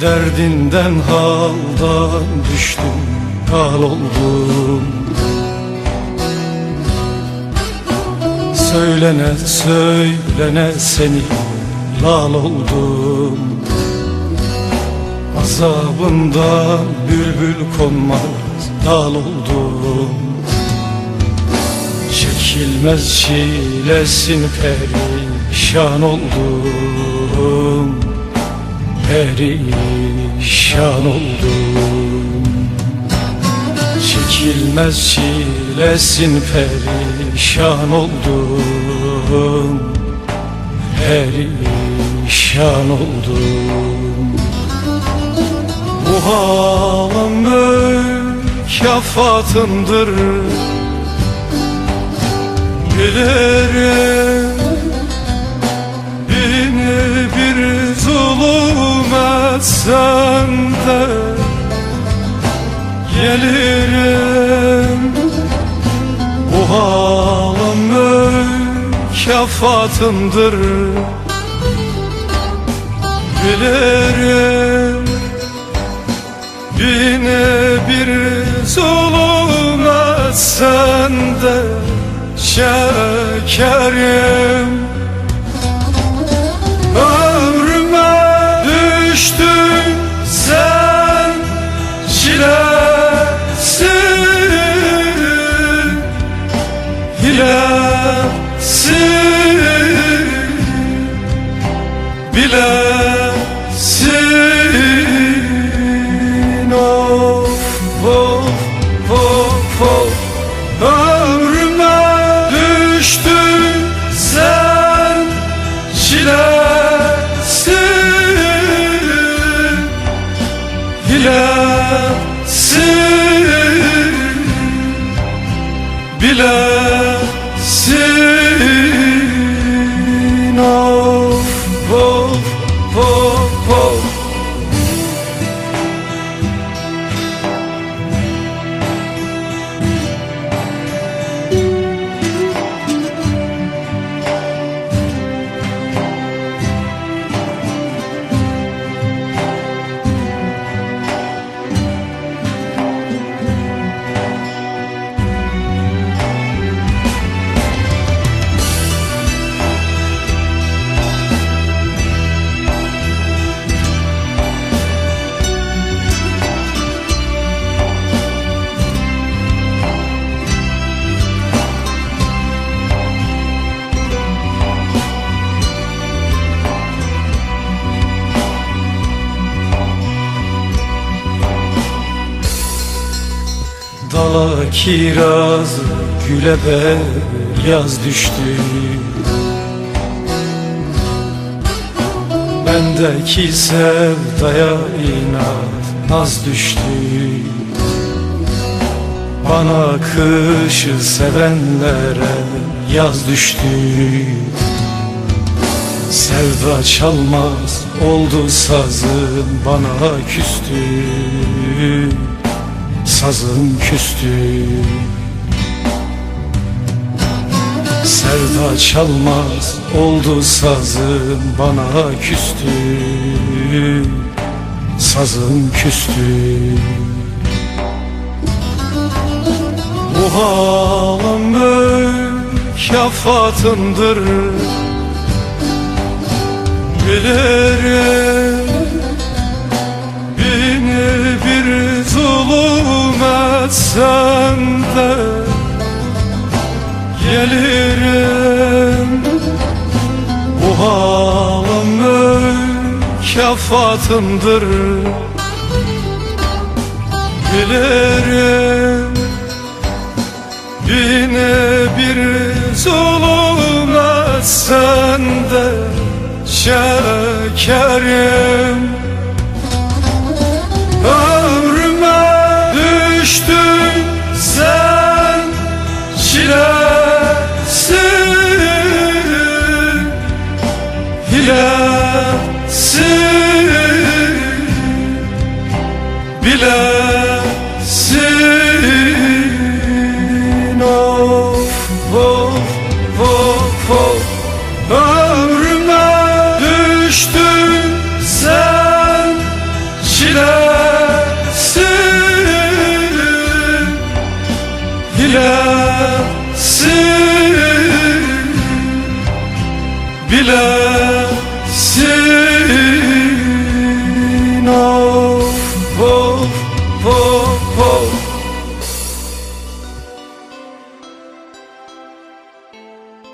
Derdinden haldan düştüm Hal oldum. Söylene söylene seni lal oldum. Azabından bülbül konmaz dal oldum. Çekilmez çilesin perişan oldum Perişan oldum. Çekilmez çilesin perişan oldum. Perişan oldum. Bu halam mükafatındır Bilirim etsen de Gelirim. Bu halim mükafatındır Bilirim Bin bir zulüm etsen de Şekerim love. Dala kiraz güle yaz düştü. Bendeki sevdaya inat naz düştü. Bana kışı sevenlere yaz düştü. Sevda çalmaz oldu sazın bana küstü Sazın küstü. Sevda çalmaz oldu sazın bana küstü. Sazın küstü. Bu halim mükafatındır Bilirim etsen de Gelirim. Bu halim mükafatındır Bilirim Bin bir zulüm etsen de Şekerim Bilesin